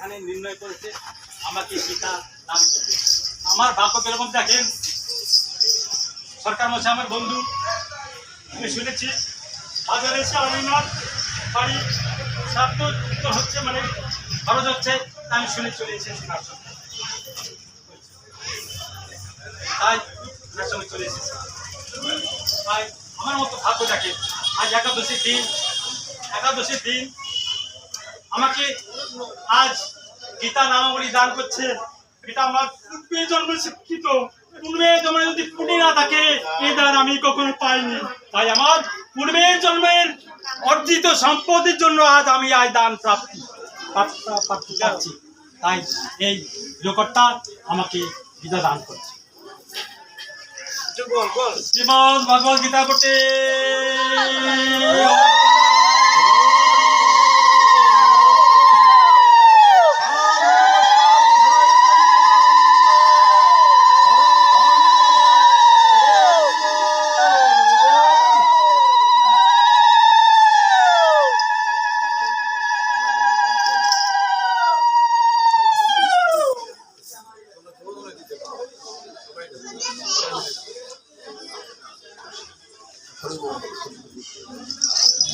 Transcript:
এখানে নির্ণয় করেছে, আমাকে গীতা দান করবে। আমার ভাগ্য কীরকম দেখেন? সরকার মশাই, আমার বন্ধু, আমি শুনেছি, বাজারে এসে অনিমার বাড়ি সাত হচ্ছে মানে খরচ হচ্ছে আমি শুনে চলে এসেছি তাই তার সঙ্গে চলে এসেছি। তাই আমার মতো ভাগ্য দেখে আজ একাদশীর দিন একাদশীর দিন আমাকে আজ গীতা নামাবলী দান করছে। এটা আমার পূর্বে জন্মে শিক্ষিত। পূর্বে জন্মে যদি পুণ্য না থাকে এই দান আমি কখনো পাইনি। তাই আমার পূর্বের জন্মের অর্জিত সম্পদের জন্য আজ আমি আজ দান প্রাপ্তি প্রাপ্ত- পাচ্ছি তাই এই লোকটা আমাকে গীতা দান করছে। শ্রীমদ ভগবদ গীতা পড়তে 嗯。